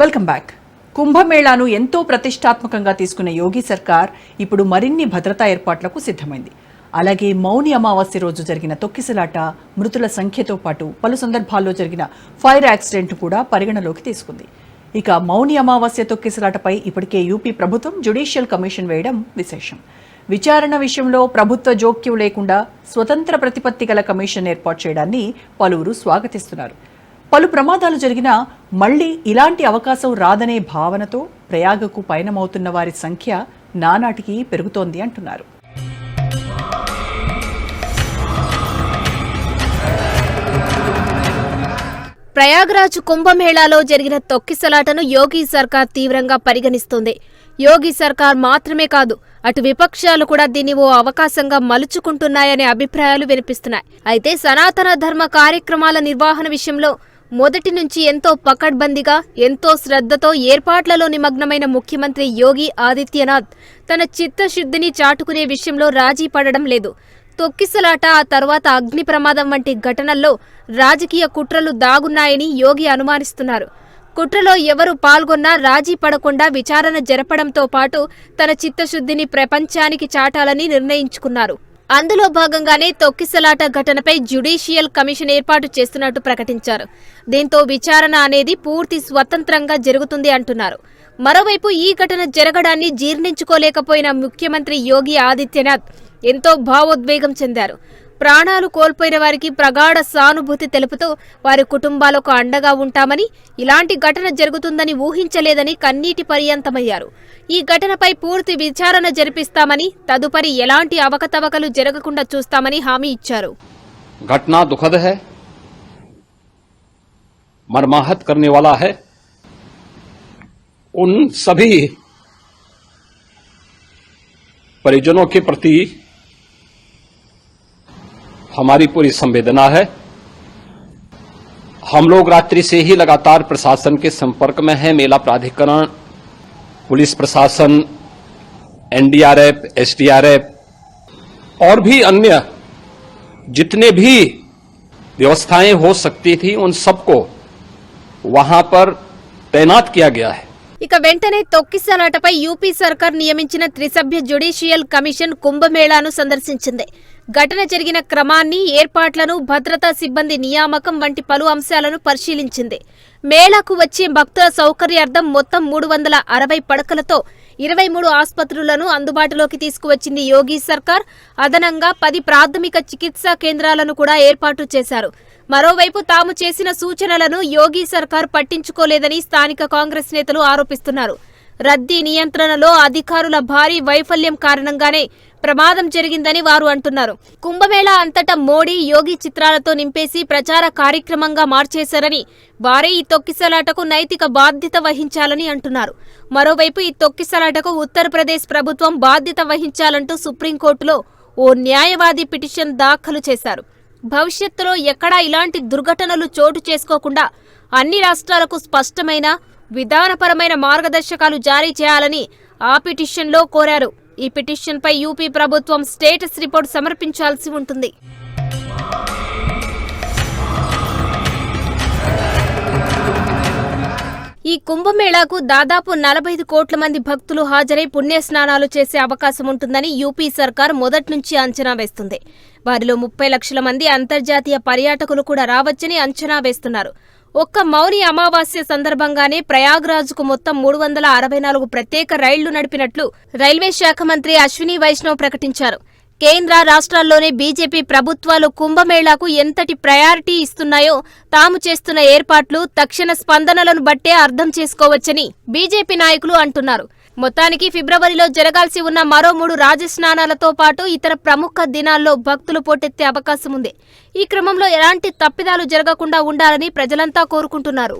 Welcome back. కుంభమేళాను ఎంతో ప్రతిష్టాత్మకంగా తీసుకున్న యోగి సర్కార్ ఇప్పుడు మరిన్ని భద్రతా ఏర్పాట్లకు సిద్ధమైంది. అలాగే మౌని అమావాస్య రోజు జరిగిన తొక్కిసలాట మృతుల సంఖ్యతో పాటు పలు సందర్భాల్లో జరిగిన ఫైర్ యాక్సిడెంట్ కూడా పరిగణలోకి తీసుకుంది. ఇక మౌని అమావాస్య తొక్కిసలాటపై ఇప్పటికే యూపీ ప్రభుత్వం జ్యుడిషియల్ కమిషన్ వేయడం విశేషం. విచారణ విషయంలో ప్రభుత్వ జోక్యం లేకుండా స్వతంత్ర ప్రతిపత్తి గల కమిషన్ ఏర్పాటు చేయడాన్ని పలువురు స్వాగతిస్తున్నారు. పలు ప్రమాదాలు జరిగినా మళ్ళీ ఇలాంటి అవకాశం రాదనే భావనతో ప్రయాగకు పయనమవుతున్న వారి సంఖ్య నానాటికి పెరుగుతోంది అంటున్నారు. ప్రయాగ్రాజ్ కుంభమేళాలో జరిగిన తొక్కిసలాటను యోగి సర్కార్ తీవ్రంగా పరిగణిస్తోంది. యోగి సర్కార్ మాత్రమే కాదు అటు విపక్షాలు కూడా దీన్ని ఓ అవకాశంగా మలుచుకుంటున్నాయనే అభిప్రాయాలు వినిపిస్తున్నాయి. అయితే సనాతన ధర్మ కార్యక్రమాల నిర్వహణ విషయంలో మొదటి నుంచి ఎంతో పకడ్బందీగా ఎంతో శ్రద్ధతో ఏర్పాట్లలో నిమగ్నమైన ముఖ్యమంత్రి యోగి ఆదిత్యనాథ్ తన చిత్తశుద్ధిని చాటుకునే విషయంలో రాజీ పడడం లేదు. తొక్కిసలాట ఆ తర్వాత అగ్ని ప్రమాదం వంటి ఘటనల్లో రాజకీయ కుట్రలు దాగున్నాయని యోగి అనుమానిస్తున్నారు. కుట్రలో ఎవరు పాల్గొన్నా రాజీ పడకుండా విచారణ జరపడంతో పాటు తన చిత్తశుద్ధిని ప్రపంచానికి చాటాలని నిర్ణయించుకున్నారు. అందులో భాగంగానే తొక్కిసలాట ఘటనపై జ్యుడిషియల్ కమిషన్ ఏర్పాటు చేస్తున్నట్టు ప్రకటించారు. దీంతో విచారణ అనేది పూర్తి స్వతంత్రంగా జరుగుతుంది అంటున్నారు. మరోవైపు ఈ ఘటన జరగడాన్ని జీర్ణించుకోలేకపోయిన ముఖ్యమంత్రి యోగి ఆదిత్యనాథ్ ఎంతో భావోద్వేగం చెందారు. ప్రాణాలు కోల్పోయిన వారికి ప్రగాఢ సానుభూతి తెలుపుతూ వారి కుటుంబాలకు అండగా ఉంటామని ఇలాంటి ఘటన జరుగుతుందని ఊహించలేదని కన్నీటి పర్యంతమయ్యారు ఈ ఘటనపై పూర్తి విచారణ జరిపిస్తామని తదుపరి ఎలాంటి అవకతవకలు జరగకుండా చూస్తామని హామీ ఇచ్చారు घटना दुखद है मर्माहत करने वाला है उन सभी परिजनों के प्रति हमारी पूरी संवेदना है हम लोग रात्रि से ही लगातार प्रशासन के संपर्क में हैं मेला प्राधिकरण पुलिस प्रशासन एनडीआरएफ एसडीआरएफ और भी अन्य जितने भी व्यवस्थाएं हो सकती थी उन सबको वहां पर तैनात किया गया है ఇక వెంటనే తొక్కిసలాటపై యూపీ సర్కార్ నియమించిన త్రిసభ్య జ్యుడిషియల్ కమిషన్ కుంభమేళాను సందర్శించింది ఘటన జరిగిన క్రమాన్ని ఏర్పాట్లను భద్రతా సిబ్బంది నియామకం వంటి పలు అంశాలను పరిశీలించింది. మేళాకు వచ్చే భక్తుల సౌకర్యార్థం మొత్తం మూడు వందల అరవై పడకలతో ఇరవై మూడు ఆసుపత్రులను అందుబాటులోకి తీసుకువచ్చింది యోగి సర్కార్. అదనంగా పది ప్రాథమిక చికిత్సా కేంద్రాలను కూడా ఏర్పాటు చేశారు. మరోవైపు తాము చేసిన సూచనలను యోగి సర్కార్ పట్టించుకోలేదని స్థానిక కాంగ్రెస్ నేతలు ఆరోపిస్తున్నారు. రద్దీ నియంత్రణలో అధికారుల భారీ వైఫల్యం కారణంగానే ప్రమాదం జరిగిందని వారు అంటున్నారు. కుంభమేళా అంతటా మోడీ యోగి చిత్రాలతో నింపేసి ప్రచార కార్యక్రమంగా మార్చేశారని వారే ఈ తొక్కిసలాటకు నైతిక బాధ్యత వహించాలని అంటున్నారు. మరోవైపు ఈ తొక్కిసలాటకు ఉత్తరప్రదేశ్ ప్రభుత్వం బాధ్యత వహించాలంటూ సుప్రీంకోర్టులో ఓ న్యాయవాది పిటిషన్ దాఖలు చేశారు. భవిష్యత్తులో ఎక్కడా ఇలాంటి దుర్ఘటనలు చోటు చేసుకోకుండా అన్ని రాష్ట్రాలకు స్పష్టమైన విధానపరమైన మార్గదర్శకాలు జారీ చేయాలని ఆ పిటిషన్లో కోరారు. ఈ పిటిషన్పై యూపీ ప్రభుత్వం స్టేటస్ రిపోర్ట్ సమర్పించాల్సి ఉంటుంది. ఈ కుంభమేళాకు దాదాపు నలభై ఐదు కోట్ల మంది భక్తులు హాజరై పుణ్యస్నానాలు చేసే అవకాశం ఉంటుందని యూపీ సర్కార్ మొదట్నుంచి అంచనా వేస్తుంది. వారిలో ముప్పై లక్షల మంది అంతర్జాతీయ పర్యాటకులు కూడా రావచ్చని అంచనా వేస్తున్నారు. ఒక్క మౌని అమావాస్య సందర్భంగానే ప్రయాగ్రాజ్కు మొత్తం మూడు వందల అరవై నాలుగు ప్రత్యేక రైళ్ళు నడిపినట్లు రైల్వే శాఖ మంత్రి అశ్విని వైష్ణవ్ ప్రకటించారు. కేంద్ర రాష్ట్రాల్లోనే బీజేపీ ప్రభుత్వాలు కుంభమేళాకు ఎంతటి ప్రయారిటీ ఇస్తున్నాయో తాము చేస్తున్న ఏర్పాట్లు తక్షణ స్పందనలను బట్టే అర్థం చేసుకోవచ్చని బీజేపీ నాయకులు అంటున్నారు. మొత్తానికి ఫిబ్రవరిలో జరగాల్సి ఉన్న మరో మూడు రాజస్నానాలతో పాటు ఇతర ప్రముఖ దినాల్లో భక్తులు పోటెత్తే అవకాశం ఉంది ఈ క్రమంలో ఎలాంటి తప్పిదాలు జరగకుండా ఉండాలని ప్రజలంతా కోరుకుంటున్నారు.